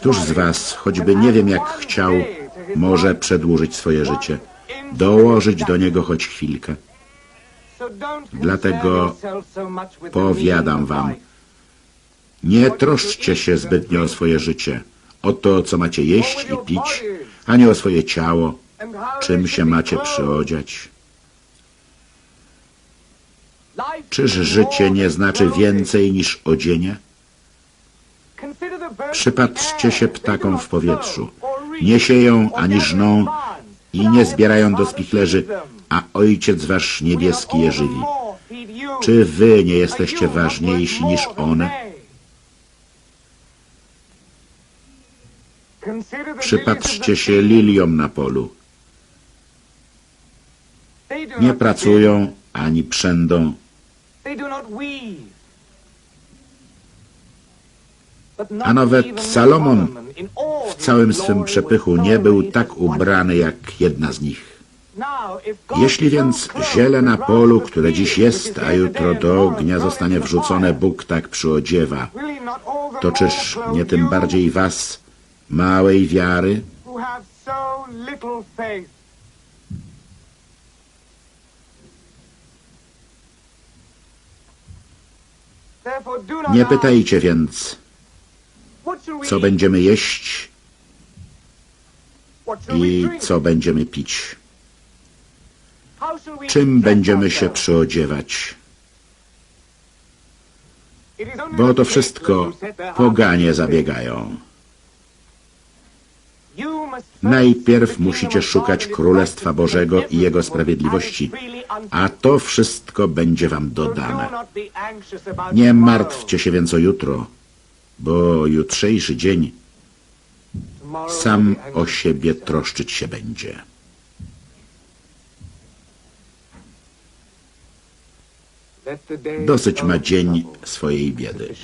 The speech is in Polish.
Któż z was, choćby nie wiem jak chciał, może przedłużyć swoje życie, dołożyć do niego choć chwilkę? Dlatego Powiadam wam, nie troszczcie się zbytnio o swoje życie, o to, co macie jeść i pić, ani o swoje ciało, czym się macie przyodziać. Czyż życie nie znaczy więcej niż odzienie? Przypatrzcie się ptakom w powietrzu. Nie sieją ani żną i nie zbierają do spichlerzy, a Ojciec Wasz niebieski je żywi. Czy wy nie jesteście ważniejsi niż one? Przypatrzcie się liliom na polu. Nie pracują ani przędą, a nawet Salomon w całym swym przepychu nie był tak ubrany jak jedna z nich. Jeśli więc ziele na polu, które dziś jest, a jutro do ognia zostanie wrzucone, Bóg tak przyodziewa, to czyż nie tym bardziej was, małej wiary? Nie pytajcie więc, co będziemy jeść i co będziemy pić. Czym będziemy się przyodziewać? Bo o to wszystko poganie zabiegają. Najpierw musicie szukać Królestwa Bożego i Jego sprawiedliwości, a to wszystko będzie wam dodane. Nie martwcie się więc o jutro, bo jutrzejszy dzień sam o siebie troszczyć się będzie. Dosyć ma dzień swojej biedy.